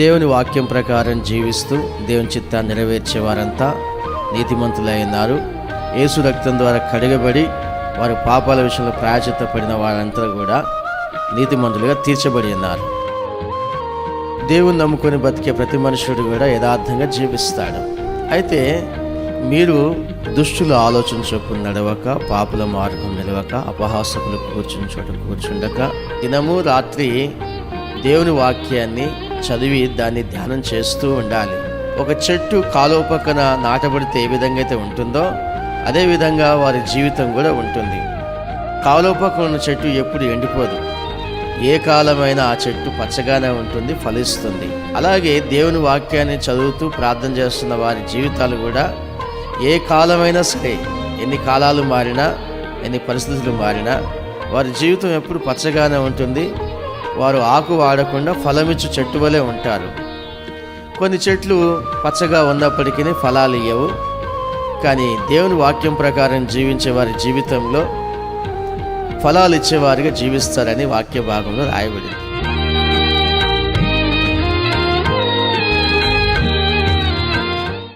దేవుని వాక్యం ప్రకారం జీవిస్తూ దేవుని చిత్తాన్ని నెరవేర్చే వారంతా నీతిమంతులై యేసు రక్తం ద్వారా కడగబడి వారు పాపాల విషయంలో ప్రాయచిత్త పడిన వారంతా కూడా నీతిమంతులుగా తీర్చబడి ఉన్నారు. దేవుని నమ్ముకొని బతికే ప్రతి మనుషుడు కూడా యథార్థంగా జీవిస్తాడు. అయితే మీరు దుష్టుల ఆలోచన చొప్పున నడవక పాపుల మార్గం నిలవక అపహాసకులు కూర్చుని చోట కూర్చుండక దినము రాత్రి దేవుని వాక్యాన్ని చదివి దాన్ని ధ్యానం చేస్తూ ఉండాలి. ఒక చెట్టు కాలువ పక్కన నాటబడితే ఏ విధంగా అయితే ఉంటుందో అదే విధంగా వారి జీవితం కూడా ఉంటుంది. కాలువ పక్కన ఉన్న చెట్టు ఎప్పుడు ఎండిపోదు. ఏ కాలమైనా ఆ చెట్టు పచ్చగానే ఉంటుంది ఫలిస్తుంది. అలాగే దేవుని వాక్యాన్ని చదువుతూ ప్రార్థన చేస్తున్న వారి జీవితాలు కూడా ఏ కాలమైనా సరే ఎన్ని కాలాలు మారినా ఎన్ని పరిస్థితులు మారినా వారి జీవితం ఎప్పుడు పచ్చగానే ఉంటుంది. వారు ఆకు వాడకుండా ఫలమిచ్చు చెట్టు వలె ఉంటారు. కొన్ని చెట్లు పచ్చగా ఉన్నప్పటికీ ఫలాలు ఇవ్వవు కానీ దేవుని వాక్యం ప్రకారం జీవించే వారి జీవితంలో ఫలాలు ఇచ్చేవారిగా జీవిస్తారని వాక్య భాగంలో రాయబడింది.